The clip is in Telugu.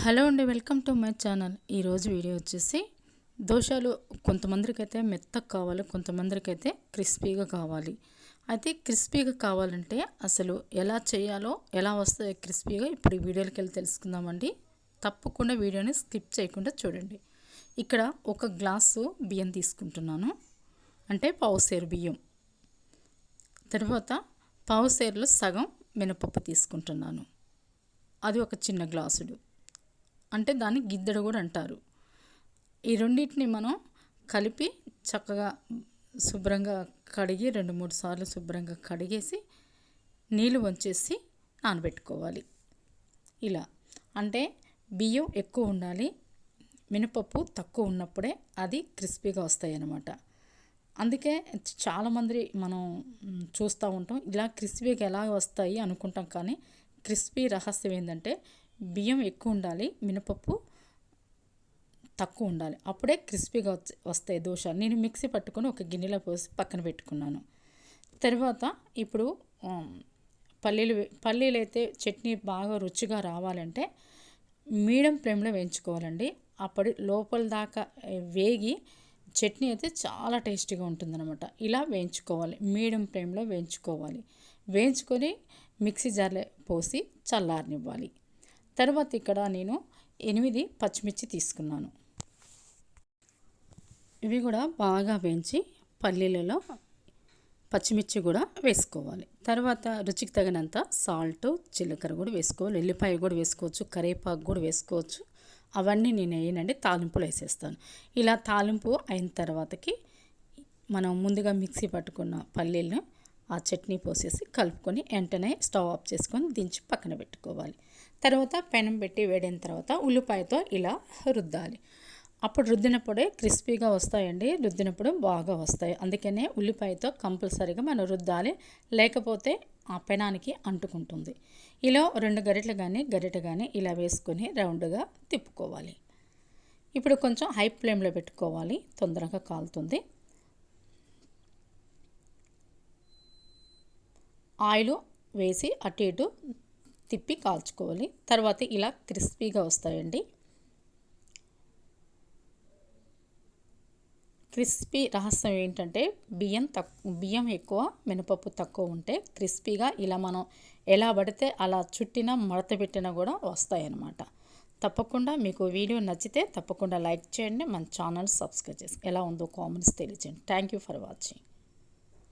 హలో అండి వెల్కమ్ టు మై ఛానల్. ఈరోజు వీడియో వచ్చేసి దోశలు కొంతమందికైతే మెత్తగా కావాలి కొంతమందికైతే క్రిస్పీగా కావాలి. అయితే క్రిస్పీగా కావాలంటే అసలు ఎలా చేయాలో ఎలా వస్తాయో క్రిస్పీగా ఇప్పుడు ఈ వీడియోకి వెళ్ళి తెలుసుకుందామండి. తప్పకుండా వీడియోని స్కిప్ చేయకుండా చూడండి. ఇక్కడ ఒక గ్లాసు బియ్యం తీసుకుంటున్నాను. అంటే పావుసేరు బియ్యం. తర్వాత పావుసేరులో సగం మినపప్పు తీసుకుంటున్నాను. అది ఒక చిన్న గ్లాసుడు. అంటే దాన్ని గిద్దెడు కూడా అంటారు. ఈ రెండింటిని మనం కలిపి చక్కగా శుభ్రంగా కడిగి రెండు మూడు సార్లు శుభ్రంగా కడిగేసి నీళ్ళు వంచేసి నానబెట్టుకోవాలి. ఇలా. అంటే బియ్యం ఎక్కువ ఉండాలి మినపప్పు తక్కువ ఉన్నప్పుడే అది క్రిస్పీగా వస్తాయి అన్నమాట అందుకే చాలామంది మనం చూస్తూ ఉంటాం ఇలా క్రిస్పీగా ఎలా వస్తాయి అనుకుంటాం కానీ క్రిస్పీ రహస్యం ఏంటంటే బియ్యం ఎక్కువ ఉండాలి మినపప్పు తక్కువ ఉండాలి. అప్పుడే క్రిస్పీగా వస్తాయి దోశ నేను మిక్సీ పట్టుకొని ఒక గిన్నెలో పోసి పక్కన పెట్టుకున్నాను. తర్వాత ఇప్పుడు పల్లీలు పల్లీలు అయితే చట్నీ బాగా రుచిగా రావాలంటే మీడియం ఫ్లేమ్లో వేయించుకోవాలండి. అప్పుడు లోపల దాకా వేగి చట్నీ అయితే చాలా టేస్టీగా ఉంటుందన్నమాట. ఇలా వేయించుకోవాలి. మీడియం ఫ్లేమ్లో వేయించుకోవాలి. వేయించుకొని మిక్సీ జార్లో పోసి చల్లారనివ్వాలి. తర్వాత ఇక్కడ నేను ఎనిమిది పచ్చిమిర్చి తీసుకున్నాను. ఇవి కూడా బాగా వేయించి పల్లీలలో పచ్చిమిర్చి కూడా వేసుకోవాలి. తర్వాత రుచికి తగినంత సాల్ట్ జీలకర్ర కూడా వేసుకోవాలి. ఎల్లిపాయ కూడా వేసుకోవచ్చు కరివేపాకు కూడా వేసుకోవచ్చు. అవన్నీ నేను వేయనండి తాలింపులు వేసేస్తాను. ఇలా తాలింపు అయిన తర్వాతకి మనం ముందుగా మిక్సీ పట్టుకున్న పల్లీలను ఆ చట్నీ పోసేసి కలుపుకొని వెంటనే స్టవ్ ఆఫ్ చేసుకొని దించి పక్కన పెట్టుకోవాలి. తర్వాత పెనం పెట్టి వేడిన తర్వాత ఉల్లిపాయతో ఇలా రుద్దాలి. అప్పుడు రుద్దినప్పుడే క్రిస్పీగా వస్తాయండి. రుద్దినప్పుడు బాగా వస్తాయి. అందుకనే ఉల్లిపాయతో కంపల్సరీగా మనం రుద్దాలి. లేకపోతే ఆ పెనానికి అంటుకుంటుంది. ఇలా రెండు గరిటలు కానీ గరిట కానీ ఇలా వేసుకొని రౌండ్గా తిప్పుకోవాలి. ఇప్పుడు కొంచెం హై ఫ్లేమ్లో పెట్టుకోవాలి. తొందరగా కాలుతుంది. ఆయిల్ వేసి అటు ఇటు తిప్పి కాల్చుకోవాలి. తర్వాత ఇలా క్రిస్పీగా వస్తాయండి. క్రిస్పీ రహస్యం ఏంటంటే బియ్యం తక్కువ బియ్యం ఎక్కువ మినపప్పు తక్కువ ఉంటే క్రిస్పీగా ఇలా మనం ఎలా పడితే అలా చుట్టినా మడత పెట్టినా కూడా వస్తాయన్నమాట. తప్పకుండా మీకు వీడియో నచ్చితే తప్పకుండా లైక్ చేయండి. మన ఛానల్ సబ్స్క్రైబ్ చేసి ఎలా ఉందో కామెంట్స్ తెలియజేయండి థ్యాంక్ యూ ఫర్ వాచింగ్